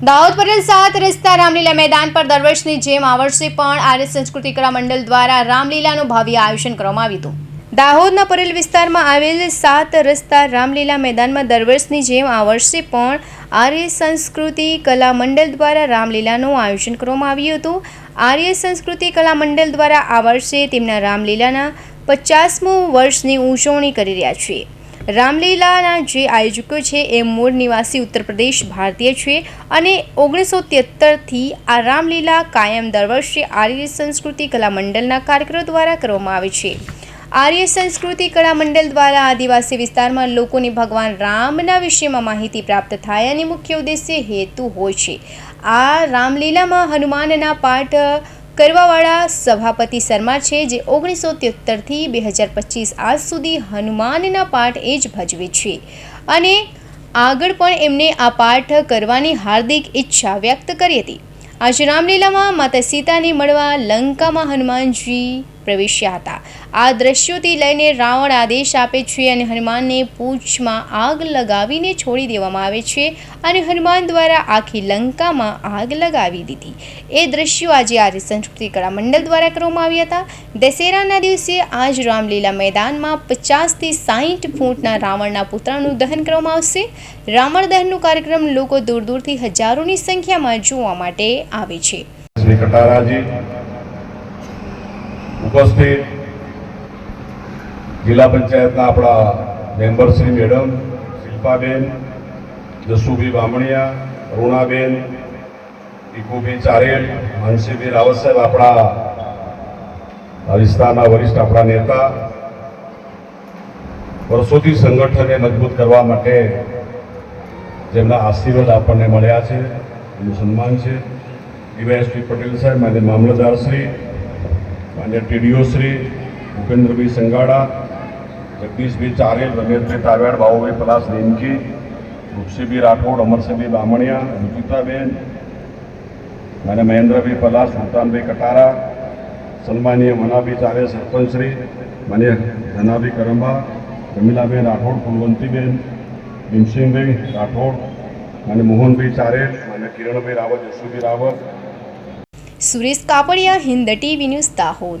દાહોદ પટેલ સાત રસ્તા રામલીલા મેદાન પર દર વર્ષની જેમ આ વર્ષે પણ આર્ય સંસ્કૃતિ કલા મંડળ દ્વારા રામલીલાનું ભવ્ય આયોજન કરવામાં આવ્યું હતું. દાહોદના પરેલ વિસ્તારમાં આવેલ સાત રસ્તા રામલીલા મેદાનમાં દર વર્ષની જેમ આ વર્ષે પણ આર્ય સંસ્કૃતિ કલા મંડળ દ્વારા રામલીલાનું આયોજન કરવામાં આવ્યું હતું. આર્ય સંસ્કૃતિ કલા મંડળ દ્વારા આ વર્ષે તેમના રામલીલાના પચાસમું વર્ષની ઉજવણી કરી રહ્યા છે રામલીલાના જે આયોજકો છે એ મૂળ નિવાસી ઉત્તર પ્રદેશ ભારતીય છે અને ઓગણીસો તેત્તરથી આ રામલીલા કાયમ દર વર્ષે આર્ય સંસ્કૃતિ કલા મંડળના કાર્યક્રમો દ્વારા કરવામાં આવે છે. આર્ય સંસ્કૃતિ કળા મંડળ દ્વારા આદિવાસી વિસ્તારમાં લોકોને ભગવાન રામના વિષયમાં માહિતી પ્રાપ્ત થાય અને મુખ્ય ઉદ્દેશ્ય હેતુ હોય છે. આ રામલીલામાં હનુમાનના પાઠ કરવાવાળા સભાપતિ શર્મા છે, જે ઓગણીસો ત્યોતેરથી બે હજાર પચીસ આજ સુધી હનુમાનના પાઠ એ જ ભજવે છે. અને આગળ પણ એમને આ પાઠ કરવાની હાર્દિક ઈચ્છા વ્યક્ત કરી હતી. આજે રામલીલામાં માતા સીતાને મળવા લંકામાં હનુમાનજી પ્રવેશ્યા હતા. આ દ્રશ્યોથી લઈને રાવણ આદેશ આપે છે અને હનુમાનને પૂંછમાં આગ લગાવીને છોડી દેવામાં આવે છે અને હનુમાન દ્વારા આખી લંકામાં આગ લગાવી દીધી. એ દ્રશ્યો આજે આર્ય સંસ્કૃતિ કળા મંડળ દ્વારા કરવામાં આવ્યા હતા. દશેરાના દિવસે આજ રામલીલા મેદાનમાં પચાસથી સાહીઠ ફૂટના રાવણના પુતળાનું દહન કરવામાં આવશે. રાવણ દહનનો કાર્યક્રમ લોકો દૂર દૂરથી હજારોની સંખ્યામાં જોવા માટે આવે છે. શ્રી કટારાજી ઉપસ્થિત જિલ્લા પંચાયતના આપણા મેમ્બર શ્રી મેડમ, શિલ્પાબેન, જસુભી બામણિયા રૂણાબેન ઈકુભી ચારેલ હંસીભી રાવત સાહેબ આપણા વિસ્તારના વરિષ્ઠ આપણા નેતા. વર્ષોથી સંગઠનને મજબૂત કરવા માટે જેમના આશીર્વાદ આપણને મળ્યા છે, એનું સન્માન છે. ડીવાયએસપી પટેલ સાહેબ, માન્ય મામલતદાર શ્રી માન્ય ટીડીઓ શ્રી ભૂપેન્દ્રભાઈ સંગાડા, જગદીશભાઈ ચારેલ, રમેશભાઈ તારવાડ, બાબુભાઈ પલાસ રેમકી ઋષિભાઈ રાઠોડ, અમરસિંહભાઈ બામણિયા રુચિતાબેન અને મહેન્દ્રભાઈ પલાસ, સુલતાનભાઈ કટારા, સન્માનીય મનાભાઈ ચારે, સરપંચશ્રી શ્રી માન્ય ધનાભાઈ કરંબા રમીલાબેન રાઠોડ કુલવંતીબેન ભીમસિંહભાઈ રાઠોડ, અને મોહનભાઈ ચારેલ અને કિરણભાઈ રાવત, યશુભાઈ રાવત સુરેશ કાપડિયા હિન્દ ટીવી ન્યૂઝ દાહોદ.